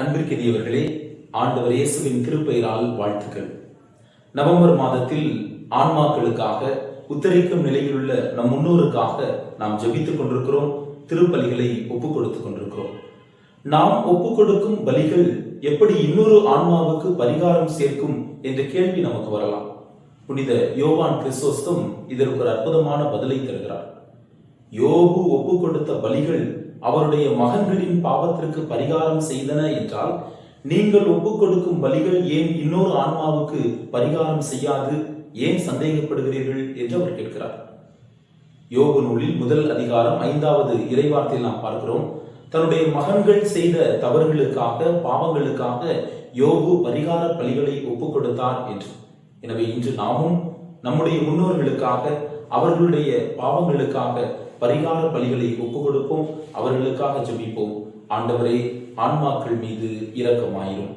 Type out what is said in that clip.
அன்பிற்கினியவர்களே ஆண்டவர் இயேசுவின் கிருப்பெயரால் வாழ்த்துக்கள். நவம்பர் மாதத்தில் ஆன்மாக்களுக்காக உத்தரிக்கும் நிலையிலுள்ள நம் முன்னோருக்காக நாம் ஜபித்துக் கொண்டிருக்கிறோம் திருப்பலிகளை ஒப்புக் கொடுத்துக் கொண்டிருக்கிறோம். நாம் ஒப்புக் கொடுக்கும் பலிகள் எப்படி இன்னொரு ஆன்மாவுக்கு பரிகாரம் சேர்க்கும் என்ற கேள்வி நமக்கு வரலாம். புனித யோவான் கிறிஸ்தோஸ்தம் இதற்கு ஒரு அற்புதமான பதிலை தருகிறார். யோபு ஒப்பு கொடுத்த பலிகள் அவருடைய மகன்களின் பாவத்திற்கு பரிகாரம் செய்தன என்றால் நீங்கள் ஒப்புக் கொடுக்கும் பலிகள் ஏன் இன்னொரு ஆன்மாவுக்கு பரிகாரம் செய்யாது? ஏன் சந்தேகப்படுகிறீர்கள்? என்று அவர் கேட்கிறார். யோக நூலில் முதல் அதிகாரம் ஐந்தாவது இறைவார்த்தையில் நாம் பார்க்கிறோம் தன்னுடைய மகன்கள் செய்த தவறுகளுக்காக பாவங்களுக்காக யோகு பரிகார பலிகளை ஒப்புக் கொடுத்தார் என்று. எனவே இன்று நாமும் நம்முடைய முன்னோர்களுக்காக அவர்களுடைய பாவங்களுக்காக பரிகார பலிகளை ஒப்புக் கொடுப்போம் அவர்களுக்காக ஜெபிப்போம். ஆண்டவரே ஆன்மாக்கள் மீது இரக்கமாயிரும்.